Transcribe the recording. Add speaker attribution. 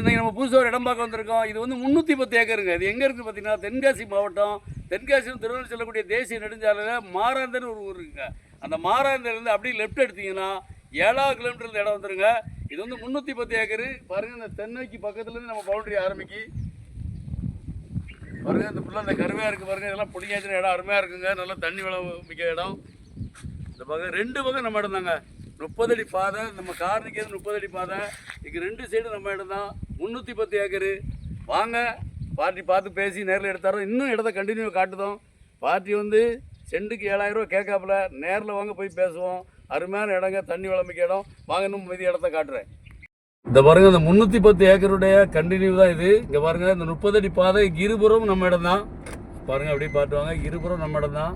Speaker 1: இன்னைக்கு நம்ம புதுசாக ஒரு இடம் பார்க்க வந்திருக்கோம். இது வந்து முந்நூற்றி பத்து ஏக்கருங்க. இது எங்கே இருக்குது பார்த்தீங்கன்னா தென்காசி மாவட்டம். தென்காசி திருவள்ளூர் செல்லக்கூடிய தேசிய நெடுஞ்சாலையில் மாராந்தர்னு ஒரு ஊர் இருக்குங்க. அந்த மாராந்தர்லேருந்து அப்படியே லெஃப்ட் எடுத்தீங்கன்னா ஏழாவது கிலோமீட்டர் இடம் வந்துருங்க. இது வந்து முந்நூற்றி பத்து ஏக்கரு. பாருங்கள் இந்த தென்னைக்கு பக்கத்துலேருந்து நம்ம பவுண்டரி ஆரம்பிக்கு. பாருங்கள் இந்த ஃபுல்லாக இந்த கருமையாக இருக்குது பாருங்க. இதெல்லாம் புடிங்காச்சின இடம் அருமையாக இருக்குங்க. நல்லா தண்ணி வளம் மிக்க இடம். இந்த பக்கம் ரெண்டு பக்கம் நம்ம இடம் தாங்க. முப்பது அடி பாதை நம்ம கார் நிற்கிறது முப்பது அடி பாதை இங்கே ரெண்டு சைடு நம்ம இடம் தான். முந்நூற்றி பத்து ஏக்கரு. வாங்க பார்ட்டி பார்த்து பேசி நேரில் எடுத்தாரோம் இன்னும் இடத்த கண்டினியூ காட்டுதோம். பார்ட்டி வந்து செண்டுக்கு ஏழாயிரரூவா ரூபா கேட்காப்புல. நேரில் வாங்க போய் பேசுவோம். அருமையான இடங்க தண்ணி வளமிக்க இடம். வாங்க இன்னும் மீதி இடத்த காட்டுறேன். இந்த பாருங்க இந்த முந்நூற்றி பத்து ஏக்கருடைய கண்டினியூ தான் இது. இங்கே பாருங்க இந்த முப்பது அடி பாதை இருபுறம் நம்ம இடம் தான். பாருங்க அப்படியே பார்த்துவாங்க இருபுறம் நம்ம இடம் தான்.